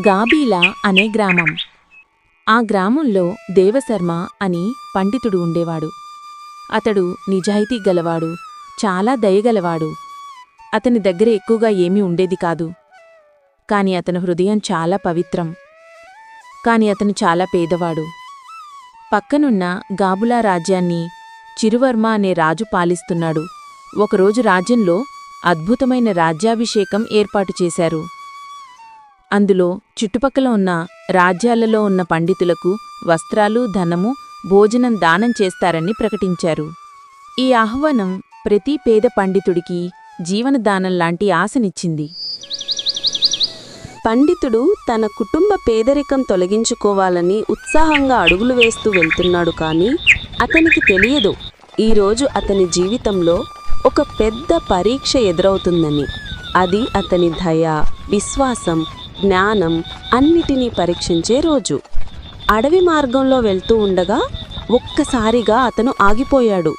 గాబీలా అనే గ్రామం. ఆ గ్రామంలో దేవశర్మ అని పండితుడు ఉండేవాడు. అతడు నిజాయితీ గలవాడు చాలా దయగలవాడు అతని దగ్గర ఎక్కువగా ఏమీ ఉండేది కాదు. కాని అతని హృదయం చాలా పవిత్రం. కాని అతను చాలా పేదవాడు. పక్కనున్న గాబులా రాజ్యాన్ని చిరువర్మ అనే రాజు పాలిస్తున్నాడు. ఒకరోజు రాజ్యంలో అద్భుతమైన రాజ్యాభిషేకం ఏర్పాటు చేశారు. అందులో చుట్టుపక్కల ఉన్న రాజ్యాలలో ఉన్న పండితులకు వస్త్రాలు ధనము భోజనం దానం చేస్తారని ప్రకటించారు. ఈ ఆహ్వానం ప్రతి పేద పండితుడికి జీవనదానం లాంటి ఆశనిచ్చింది. పండితుడు తన కుటుంబ పేదరికం తొలగించుకోవాలని ఉత్సాహంగా అడుగులు వేస్తూ వెళ్తున్నాడు కానీ అతనికి తెలియదు. ఈరోజు అతని జీవితంలో ఒక పెద్ద పరీక్ష ఎదురవుతుందని. అది అతని దయ విశ్వాసం జ్ఞానం అన్నిటినీ పరీక్షించే రోజు. అడవి మార్గంలో వెళ్తూ ఉండగా ఒక్కసారిగా అతను ఆగిపోయాడు.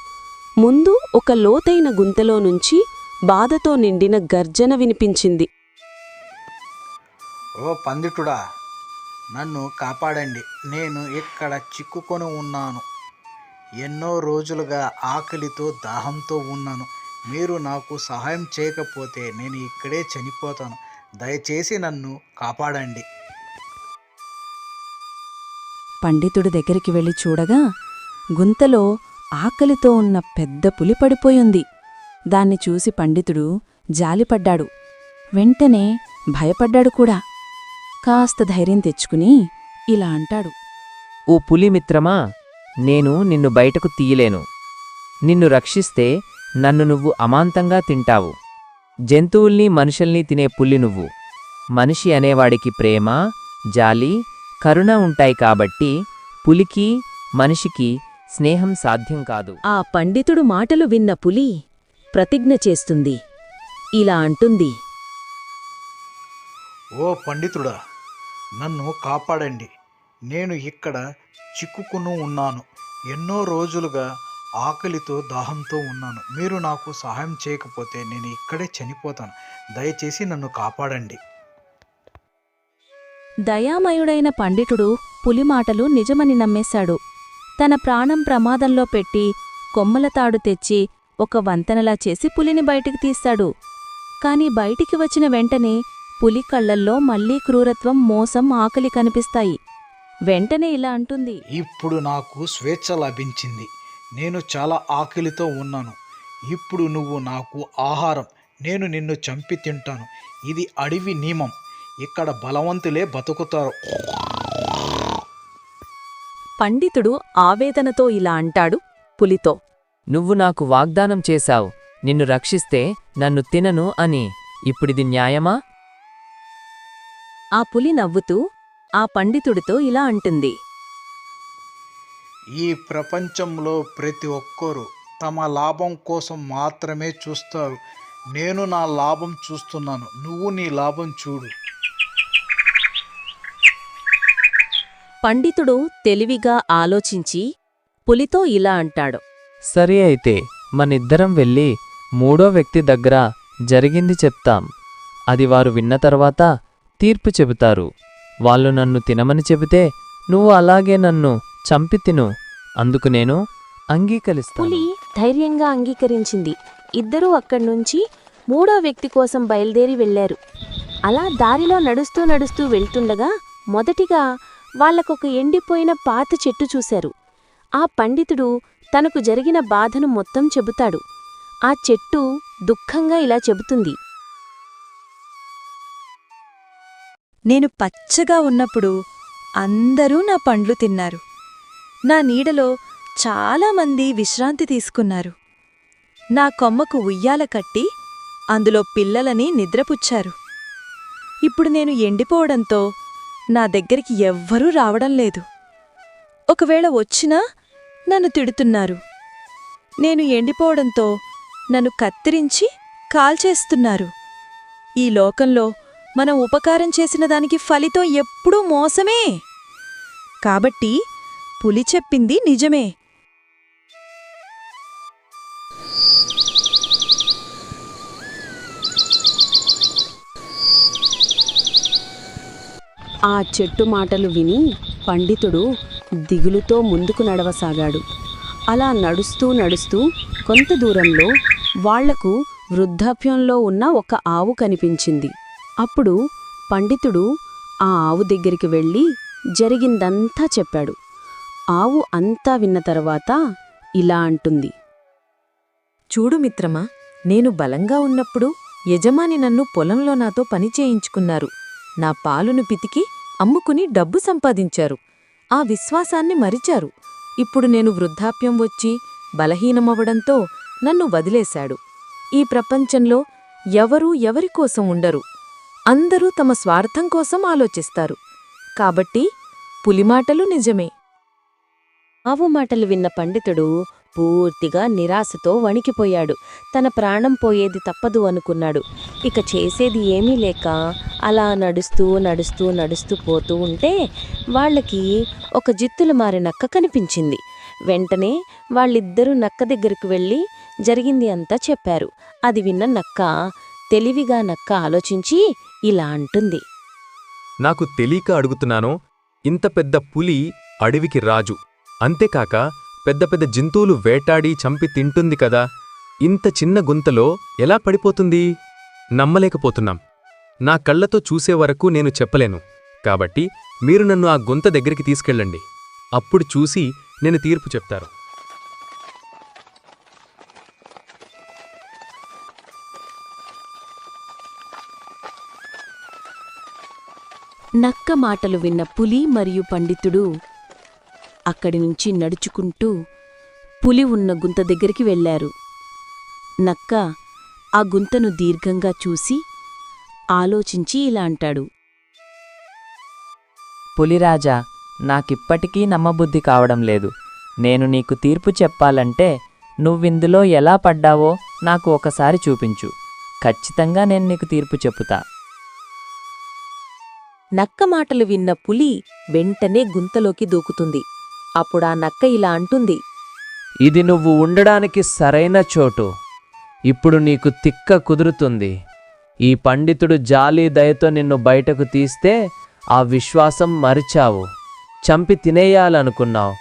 ముందు ఒక లోతైన గుంతలో నుంచి బాధతో నిండిన గర్జన వినిపించింది. ఓ పందిటుడా నన్ను కాపాడండి. నేను ఇక్కడ చిక్కుకొని ఉన్నాను. ఎన్నో రోజులుగా ఆకలితో దాహంతో ఉన్నాను. మీరు నాకు సహాయం చేయకపోతే నేను ఇక్కడే చనిపోతాను. దయచేసి నన్ను కాపాడండి. పండితుడి దగ్గరికి వెళ్ళి చూడగా గుంతలో ఆకలితో ఉన్న పెద్ద పులి పడిపోయింది. దాన్ని చూసి పండితుడు జాలిపడ్డాడు. వెంటనే భయపడ్డాడు కూడా. కాస్త ధైర్యం తెచ్చుకుని ఇలా అంటాడు. ఓ పులి మిత్రమా నేను నిన్ను బయటకు తీయలేను. నిన్ను రక్షిస్తే నన్ను నువ్వు అమాంతంగా తింటావు. జంతువుల్ని మనుషుల్ని తినే పులి నువ్వు. మనిషి అనేవాడికి ప్రేమ జాలి కరుణ ఉంటాయి కాబట్టి పులికి మనిషికి స్నేహం సాధ్యం కాదు. ఆ పండితుడు మాటలు విన్న పులి ప్రతిజ్ఞ చేస్తుంది. ఇలా అంటుంది. ఓ పండితుడా నన్ను కాపాడండి. నేను ఇక్కడ చిక్కుకుని ఉన్నాను. ఎన్నో రోజులుగా ఆకలితో దాహంతో ఉన్నాను. మీరు నాకు సహాయం చేయకపోతే నేను ఇక్కడే చనిపోతాను. దయచేసి నన్ను కాపాడండి. దయామయుడైన పండితుడు పులి మాటలు నిజమని నమ్మేశాడు. తన ప్రాణం ప్రమాదంలో పెట్టి కొమ్మలతాడు తెచ్చి ఒక వంతెనలా చేసి పులిని బయటికి తీస్తాడు. కాని బయటికి వచ్చిన వెంటనే పులి కళ్ళల్లో మళ్ళీ క్రూరత్వం మోసం ఆకలి కనిపిస్తాయి. వెంటనే ఇలా అంటుంది. ఇప్పుడు నాకు స్వేచ్ఛ లభించింది. నేను చాలా ఆకలితో ఉన్నాను. ఇప్పుడు నువ్వు నాకు ఆహారం. నేను నిన్ను చంపి తింటాను. ఇది అడవి నియమం. ఇక్కడ బలవంతులే బతుకుతారు. పండితుడు ఆవేదనతో ఇలా అంటాడు పులితో నువ్వు నాకు వాగ్దానం చేశావు. నిన్ను రక్షిస్తే నన్ను తినను అని. ఇప్పుడిది న్యాయమా? ఆ పులి నవ్వుతూ ఆ పండితుడితో ఇలా అంటుంది. ఈ ప్రపంచంలో ప్రతి ఒక్కరూ తమ లాభం కోసం మాత్రమే చూస్తారు. నేను నా లాభం చూస్తున్నాను. నువ్వు నీ లాభం చూడు. పండితుడు తెలివిగా ఆలోచించి పులితో ఇలా అంటాడు. సరే అయితే మనిద్దరం వెళ్ళి మూడో వ్యక్తి దగ్గర జరిగింది చెప్తాం. అది వారు విన్న తర్వాత తీర్పు చెబుతారు. వాళ్ళు నన్ను తినమని చెబితే నువ్వు అలాగే నన్ను చంపి తిను. అందుకు నేను అంగీకరిస్తాను. పులి ధైర్యంగా అంగీకరించింది. ఇద్దరూ అక్కడ్నుంచి మూడో వ్యక్తి కోసం బయలుదేరి వెళ్ళారు అలా దారిలో నడుస్తూ నడుస్తూ వెళ్తుండగా మొదటిగా వాళ్ళకొక ఎండిపోయిన పాత చెట్టు చూశారు. ఆ పండితుడు తనకు జరిగిన బాధను మొత్తం చెబుతాడు. ఆ చెట్టు దుఃఖంగా ఇలా చెబుతుంది. నేను పచ్చగా ఉన్నప్పుడు అందరూ నా పండ్లు తిన్నారు. నా నీడలో చాలామంది విశ్రాంతి తీసుకున్నారు. నా కొమ్మకు ఉయ్యాల కట్టి అందులో పిల్లలని నిద్రపుచ్చారు. ఇప్పుడు నేను ఎండిపోవడంతో నా దగ్గరికి ఎవ్వరూ రావడం లేదు. ఒకవేళ వచ్చినా నన్ను తిడుతున్నారు. నేను ఎండిపోవడంతో నన్ను కత్తిరించి కాల్చేస్తున్నారు. ఈ లోకంలో మనం ఉపకారం చేసిన దానికి ఫలితం ఎప్పుడూ మోసమే. కాబట్టి పులి చెప్పింది నిజమే. ఆ చెట్టు మాటలు విని పండితుడు దిగులుతో ముందుకు నడవసాగాడు. అలా నడుస్తూ నడుస్తూ కొంత దూరంలో వాళ్ళకు వృద్ధాప్యంలో ఉన్న ఒక ఆవు కనిపించింది. అప్పుడు పండితుడు ఆ ఆవు దగ్గరికి వెళ్ళి జరిగిందంతా చెప్పాడు. ఆవు అంతా విన్న తర్వాత ఇలా అంటుంది. చూడు మిత్రమా నేను బలంగా ఉన్నప్పుడు యజమాని నన్ను పొలంలో నాతో పని చేయించుకున్నారు. నా పాలును పితికి అమ్ముకుని డబ్బు సంపాదించారు. ఆ విశ్వాసాన్ని మరిచారు. ఇప్పుడు నేను వృద్ధాప్యం వచ్చి బలహీనమవడంతో నన్ను వదిలేశాడు. ఈ ప్రపంచంలో ఎవరూ ఎవరికోసం ఉండరు. అందరూ తమ స్వార్థం కోసం ఆలోచిస్తారు. కాబట్టి పులిమాటలు నిజమే. ఆవు మాటలు విన్న పండితుడు పూర్తిగా నిరాశతో వణికిపోయాడు. తన ప్రాణం పోయేది తప్పదు అనుకున్నాడు. ఇక చేసేది ఏమీ లేక అలా నడుస్తూ నడుస్తూ నడుస్తూ పోతూ ఉంటే వాళ్ళకి ఒక జిత్తులు మారి నక్క కనిపించింది. వెంటనే వాళ్ళిద్దరూ నక్క దగ్గరకు వెళ్ళి జరిగింది అంతా చెప్పారు. అది విన్న నక్క తెలివిగా నక్క ఆలోచించి ఇలా అంటుంది. నాకు తెలియక అడుగుతున్నాను. ఇంత పెద్ద పులి అడవికి రాజు. అంతేకాక పెద్ద పెద్ద జంతువులు వేటాడి చంపి తింటుంది కదా ఇంత చిన్న గుంతలో ఎలా పడిపోతుంది? నమ్మలేకపోతున్నాం. నా కళ్ళతో చూసే వరకు నేను చెప్పలేను. కాబట్టి మీరు నన్ను ఆ గుంత దగ్గరికి తీసుకెళ్ళండి. అప్పుడు చూసి నేను తీర్పు చెప్తారు నక్క మాటలు విన్న పులి మరియు పండితుడు అక్కడి నుంచి నడుచుకుంటూ పులి ఉన్న గుంత దగ్గరికి వెళ్ళారు నక్క ఆ గుంతను దీర్ఘంగా చూసి ఆలోచించి ఇలా అంటాడు. పులిరాజా నాకిప్పటికీ నమ్మబుద్ధి కావడం లేదు. నేను నీకు తీర్పు చెప్పాలంటే నువ్విందులో ఎలా పడ్డావో నాకు ఒకసారి చూపించు. ఖచ్చితంగా నేను నీకు తీర్పు చెప్పుతా. నక్క మాటలు విన్న పులి వెంటనే గుంతలోకి దూకుతుంది. అప్పుడా నక్క ఇలా అంటుంది. ఇది నువ్వు ఉండడానికి సరైన చోటు. ఇప్పుడు నీకు తిక్క కుదురుతుంది. ఈ పండితుడు జాలి దయతో నిన్ను బయటకు తీస్తే ఆ విశ్వాసం మరిచావు. చంపి తినేయాలనుకున్నావు.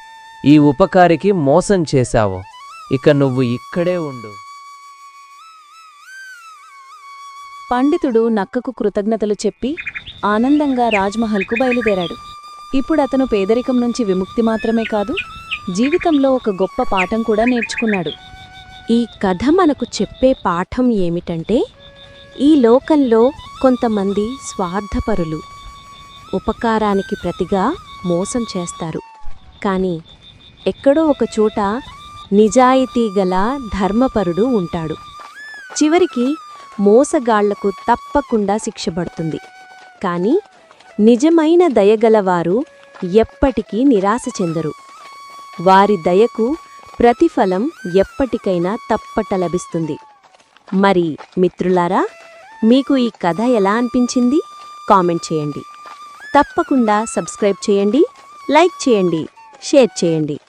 ఈ ఉపకారికి మోసం చేశావు. ఇక నువ్వు ఇక్కడే ఉండు. పండితుడు నక్కకు కృతజ్ఞతలు చెప్పి ఆనందంగా రాజ్మహల్కు బయలుదేరాడు. ఇప్పుడు అతను పేదరికం నుంచి విముక్తి మాత్రమే కాదు జీవితంలో ఒక గొప్ప పాఠం కూడా నేర్చుకున్నాడు. ఈ కథ మనకు చెప్పే పాఠం ఏమిటంటే ఈ లోకంలో కొంతమంది స్వార్థపరులు ఉపకారానికి ప్రతిగా మోసం చేస్తారు. కానీ ఎక్కడో ఒక చోట నిజాయితీ గల ధర్మపరుడు ఉంటాడు. చివరికి మోసగాళ్ళకు తప్పకుండా శిక్షపడుతుంది కానీ నిజమైన దయగలవారు ఎప్పటికీ నిరాశ చెందరు. వారి దయకు ప్రతిఫలం ఎప్పటికైనా తప్పట లభిస్తుంది. మరి మిత్రులారా మీకు ఈ కథ ఎలా అనిపించింది? కామెంట్ చేయండి. తప్పకుండా సబ్స్క్రైబ్ చేయండి లైక్ చేయండి షేర్ చేయండి.